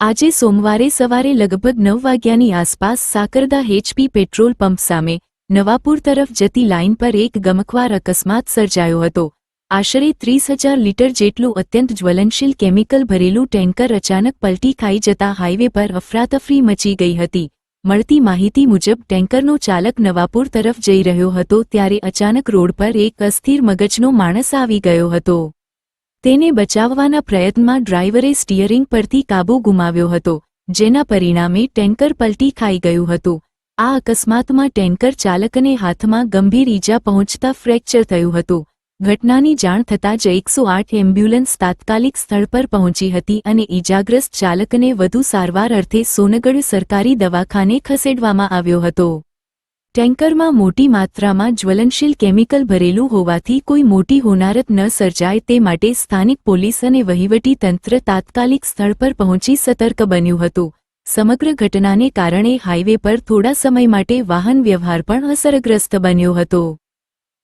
આજે સોમવારે સવારે લગભગ નવ વાગ્યાની આસપાસ સાકરદા એચપી પેટ્રોલ પંપ સામે નવાપુર તરફ જતી લાઇન પર એક ગમખવાર અકસ્માત સર્જાયો હતો. આશરે ત્રીસ હજાર લીટર જેટલું અત્યંત જ્વલનશીલ કેમિકલ ભરેલું ટેન્કર અચાનક પલટી ખાઈ જતા હાઇવે પર અફરાતફરી મચી ગઈ હતી. મળતી માહિતી મુજબ ટેન્કરનો ચાલક નવાપુર તરફ જઈ રહ્યો હતો ત્યારે અચાનક રોડ પર એક અસ્થિર મગજનો માણસ આવી ગયો હતો. તેને બચાવવાના પ્રયત્નમાં ડ્રાઈવરે સ્ટીયરિંગ પરથી કાબૂ ગુમાવ્યો હતો, જેના પરિણામે ટેન્કર પલટી ખાઈ ગયું હતું. આ અકસ્માતમાં ટેન્કર ચાલકને હાથમાં ગંભીર ઈજા પહોંચતા ફ્રેક્ચર થયું હતું. ઘટનાની જાણ થતાં જ એકસો આઠ એમ્બ્યુલન્સ તાત્કાલિક સ્થળ પર પહોંચી હતી અને ઈજાગ્રસ્ત ચાલકને વધુ સારવાર અર્થે સોનગઢ સરકારી દવાખાને ખસેડવામાં આવ્યો હતો. ટેન્કરમાં મોટી માત્રામાં જ્વલનશીલ કેમિકલ ભરેલું હોવાથી કોઈ મોટી હોનારત ન સર્જાય તે માટે સ્થાનિક પોલીસ અને વહીવટી તંત્ર તાત્કાલિક સ્થળ પર પહોંચી સતર્ક બન્યું હતું. સમગ્ર ઘટનાને કારણે હાઇવે પર થોડા સમય માટે વાહન વ્યવહાર પણ અસરગ્રસ્ત બન્યો હતો.